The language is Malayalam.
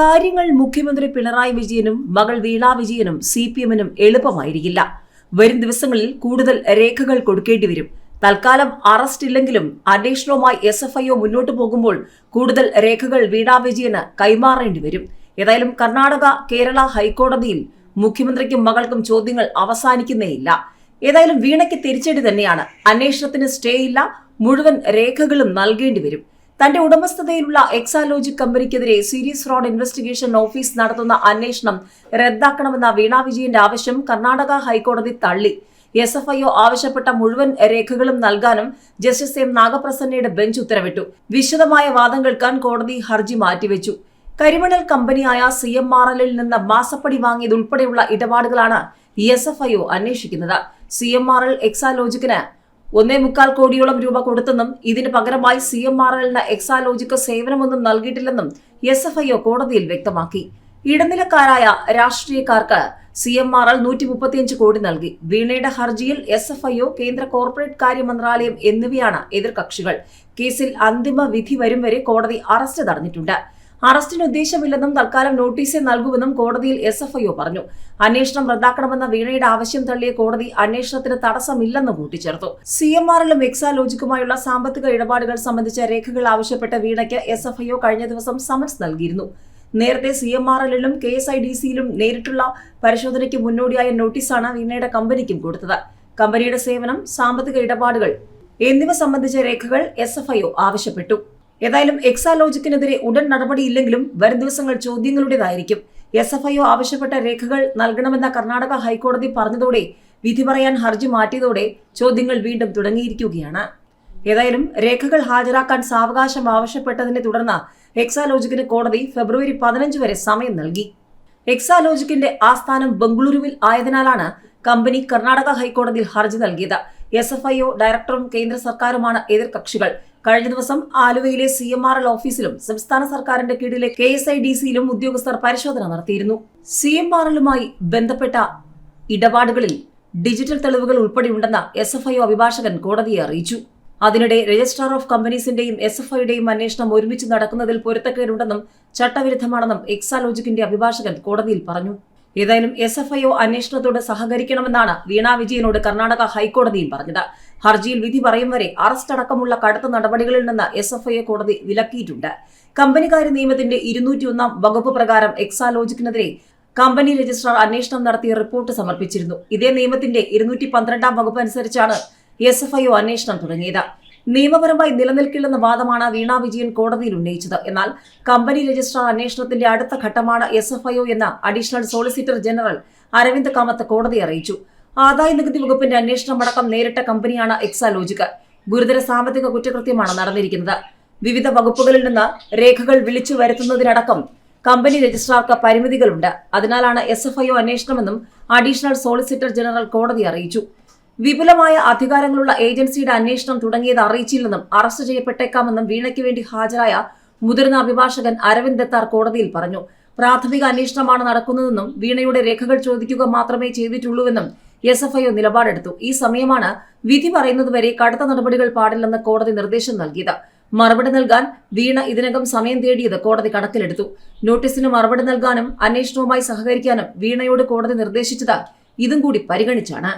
കാര്യങ്ങൾ മുഖ്യമന്ത്രി പിണറായി വിജയനും മകൾ വീണ വിജയനും സി പി എമ്മിനും എളുപ്പമായിരിക്കില്ല. വരും ദിവസങ്ങളിൽ കൂടുതൽ രേഖകൾ കൊടുക്കേണ്ടി വരും. തൽക്കാലം അറസ്റ്റ് ഇല്ലെങ്കിലും അന്വേഷണവുമായി എസ് എഫ് ഐഒ മുന്നോട്ട് പോകുമ്പോൾ കൂടുതൽ രേഖകൾ വീണ വിജയന് കൈമാറേണ്ടി വരും. ഏതായാലും കർണാടക കേരള ഹൈക്കോടതിയിൽ മുഖ്യമന്ത്രിക്കും മകൾക്കും ചോദ്യങ്ങൾ അവസാനിക്കുന്നേയില്ല. ഏതായാലും വീണയ്ക്ക് തിരിച്ചടി തന്നെയാണ്. അന്വേഷണത്തിന് സ്റ്റേ ഇല്ല മുഴുവൻ രേഖകളും നൽകേണ്ടി വരും. തന്റെ ഉടമസ്ഥതയിലുള്ള എക്സാലോജിക് കമ്പനിക്കെതിരെ സീരിയസ് ഫ്രോഡ് ഇൻവെസ്റ്റിഗേഷൻ ഓഫീസ് നടത്തുന്ന അന്വേഷണം റദ്ദാക്കണമെന്ന വീണ വിജയന്റെ ആവശ്യം കർണാടക ഹൈക്കോടതി തള്ളി. എസ് എഫ് ഐഒ ആവശ്യപ്പെട്ട മുഴുവൻ രേഖകളും നൽകാനും ജസ്റ്റിസ് എം നാഗപ്രസന്നയുടെ ബെഞ്ച് ഉത്തരവിട്ടു. വിശദമായ വാദം കേൾക്കാൻ കോടതി ഹർജി മാറ്റിവെച്ചു. കരിമണൽ കമ്പനിയായ സി എം ആർ എല്ലിൽ നിന്ന് മാസപ്പടി വാങ്ങിയതുൾപ്പെടെയുള്ള ഇടപാടുകളാണ് എസ് എഫ് ഐഒ അന്വേഷിക്കുന്നത്. സി എം ആർ എൽ എക്സാലോജിക്കിന് ഒന്നേ മുക്കാൽ കോടിയോളം രൂപ കൊടുത്തെന്നും ഇതിന് പകരമായി സി എം ആർ എല്ലിന് എക്സാലോജിക്ക് സേവനമൊന്നും നൽകിയിട്ടില്ലെന്നും എസ് എഫ് ഐ ഒ കോടതിയിൽ വ്യക്തമാക്കി. ഇടനിലക്കാരായ രാഷ്ട്രീയക്കാർക്ക് സി എം ആർ എൽ നൂറ്റി മുപ്പത്തിയഞ്ച് കോടി നൽകി. വീണയുടെ ഹർജിയിൽ എസ് എഫ് ഐ ഒ കേന്ദ്ര കോർപ്പറേറ്റ് കാര്യ മന്ത്രാലയം എന്നിവയാണ് എതിർകക്ഷികൾ. കേസിൽ അന്തിമ വിധി വരും വരെ കോടതി അറസ്റ്റ് തടഞ്ഞിട്ടുണ്ട്. അറസ്റ്റിന് ഉദ്ദേശമില്ലെന്നും തൽക്കാലം നോട്ടീസ് നൽകുമെന്നും കോടതിയിൽ എസ് എഫ് ഐ ഒ പറഞ്ഞു. അന്വേഷണം റദ്ദാക്കണമെന്ന വീണയുടെ ആവശ്യം തള്ളിയ കോടതി അന്വേഷണത്തിന് തടസ്സമില്ലെന്നും കൂട്ടിച്ചേർത്തു. സി എം ആറിലും എക്സാലോജിക്കുമായുള്ള സാമ്പത്തിക ഇടപാടുകൾ സംബന്ധിച്ച രേഖകൾ ആവശ്യപ്പെട്ട വീണയ്ക്ക് എസ് എഫ് ഐ ഒ കഴിഞ്ഞ ദിവസം സമൻസ് നൽകിയിരുന്നു. നേരത്തെ സി എം ആർ എല്ലിലും കെ എസ് ഐ ഡി സിയിലും നേരിട്ടുള്ള പരിശോധനയ്ക്ക് മുന്നോടിയായ നോട്ടീസാണ് വീണയുടെ കമ്പനിക്കും കൊടുത്തത്. കമ്പനിയുടെ സേവനം സാമ്പത്തിക ഇടപാടുകൾ എന്നിവ സംബന്ധിച്ച രേഖകൾ എസ് ആവശ്യപ്പെട്ടു. ഏതായാലും എക്സാലോജിക്കിനെതിരെ ഉടൻ നടപടിയില്ലെങ്കിലും വരും ദിവസങ്ങൾ ചോദ്യങ്ങളുടേതായിരിക്കും. എസ് എഫ് ഐ ഒ ആവശ്യപ്പെട്ട രേഖകൾ നൽകണമെന്ന കർണാടക ഹൈക്കോടതി പറഞ്ഞതോടെ വിധി പറയാൻ ഹർജി മാറ്റിയതോടെ ചോദ്യങ്ങൾ വീണ്ടും തുടങ്ങിയിരിക്കുകയാണ്. ഏതായാലും രേഖകൾ ഹാജരാക്കാൻ സാവകാശം ആവശ്യപ്പെട്ടതിനെ തുടർന്ന് എക്സാലോജിക്കിന് കോടതി ഫെബ്രുവരി പതിനഞ്ച് വരെ സമയം നൽകി. എക്സാലോജിക്കിന്റെ ആസ്ഥാനം ബംഗളൂരുവിൽ ആയതിനാലാണ് കമ്പനി കർണാടക ഹൈക്കോടതിയിൽ ഹർജി നൽകിയത്. എസ് എഫ് ഐ ഡയറക്ടറും കേന്ദ്ര സർക്കാരുമാണ് എതിർകക്ഷികൾ. കഴിഞ്ഞ ദിവസം ആലുവയിലെ സി എം ആർ എൽ ഓഫീസിലും സംസ്ഥാന സർക്കാരിന്റെ കീഴിലെ കെ എസ് ഐ ഡി സിയിലും ഉദ്യോഗസ്ഥർ പരിശോധന നടത്തിയിരുന്നു. സി എം ആർ എല്ലുമായി ബന്ധപ്പെട്ട ഇടപാടുകളിൽ ഡിജിറ്റൽ തെളിവുകൾ ഉൾപ്പെടെയുണ്ടെന്ന് എസ് എഫ് ഐ അഭിഭാഷകൻ കോടതിയെ അറിയിച്ചു. അതിനിടെ രജിസ്ട്രാർ ഓഫ് കമ്പനീസിന്റെയും എസ് എഫ് ഐയുടെയും അന്വേഷണം ഒരുമിച്ച് നടക്കുന്നതിൽ പൊരുത്തക്കേടുണ്ടെന്നും ചട്ടവിരുദ്ധമാണെന്നും എക്സാലോജിക്കിന്റെ അഭിഭാഷകൻ കോടതിയിൽ പറഞ്ഞു. ഏതായാലും എസ് എഫ് ഐ ഒ അന്വേഷണത്തോട് സഹകരിക്കണമെന്നാണ് വീണ വിജയനോട് കർണാടക ഹൈക്കോടതിയും പറഞ്ഞത്. ഹർജിയിൽ വിധി പറയും വരെ അറസ്റ്റ് അടക്കമുള്ള കടുത്ത നടപടികളിൽ നിന്ന് എസ് എഫ് ഐ കോടതി വിലക്കിയിട്ടുണ്ട്. കമ്പനിക്കാരി നിയമത്തിന്റെ ഇരുന്നൂറ്റിയൊന്നാം വകുപ്പ് പ്രകാരം എക്സാലോജിക്കിനെതിരെ കമ്പനി രജിസ്ട്രാർ അന്വേഷണം നടത്തിയ റിപ്പോർട്ട് സമർപ്പിച്ചിരുന്നു. ഇതേ നിയമത്തിന്റെ ഇരുന്നൂറ്റി പന്ത്രണ്ടാം വകുപ്പ് അനുസരിച്ചാണ് എസ് എഫ് ഐ ഒ അന്വേഷണം തുടങ്ങിയത്. നിയമപരമായി നിലനിൽക്കില്ലെന്ന വാദമാണ് വീണ വിജയൻ കോടതിയിൽ ഉന്നയിച്ചത്. എന്നാൽ കമ്പനി രജിസ്ട്രാർ അന്വേഷണത്തിന്റെ അടുത്ത ഘട്ടമാണ് എസ് എഫ് ഐ ഒ എന്ന additional solicitor general Aravind Kamath കോടതിയെ അറിയിച്ചു. ആദായ നികുതി വകുപ്പിന്റെ അന്വേഷണമടക്കം നേരിട്ട കമ്പനിയാണ് എക്സാലോജിക്ക്. ഗുരുതര സാമ്പത്തിക കുറ്റകൃത്യമാണ് നടന്നിരിക്കുന്നത്. വിവിധ വകുപ്പുകളിൽ നിന്ന് രേഖകൾ വിളിച്ചു വരുത്തുന്നതിനടക്കം കമ്പനി രജിസ്ട്രാർക്ക് പരിമിതികളുണ്ട്. അതിനാലാണ് എസ് എഫ് ഐ ഒ അന്വേഷണമെന്നും അഡീഷണൽ സോളിസിറ്റർ ജനറൽ കോടതി അറിയിച്ചു. വിപുലമായ അധികാരങ്ങളുള്ള ഏജൻസിയുടെ അന്വേഷണം തുടങ്ങിയത് അറിയിച്ചില്ലെന്നും അറസ്റ്റ് ചെയ്യപ്പെട്ടേക്കാമെന്നും വീണയ്ക്ക് വേണ്ടി ഹാജരായ മുതിർന്ന അഭിഭാഷകൻ അരവിന്ദ് ദത്താർ കോടതിയിൽ പറഞ്ഞു. പ്രാഥമിക അന്വേഷണമാണ് നടക്കുന്നതെന്നും വീണയുടെ രേഖകൾ ചോദിക്കുക മാത്രമേ ചെയ്തിട്ടുള്ളൂവെന്നും എസ് എഫ് ഐ നിലപാടെടുത്തു. ഈ സമയമാണ് വിധി പറയുന്നതുവരെ കടുത്ത നടപടികൾ പാടില്ലെന്ന് കോടതി നിർദ്ദേശം നൽകിയത്. മറുപടി നൽകാൻ വീണ ഇതിനകം സമയം തേടിയത് കോടതി കണക്കിലെടുത്തു നോട്ടീസിന് മറുപടി നൽകാനും അന്വേഷണവുമായി സഹകരിക്കാനും വീണയോട് കോടതി നിർദ്ദേശിച്ചത് ഇതും കൂടി പരിഗണിച്ചാണ്.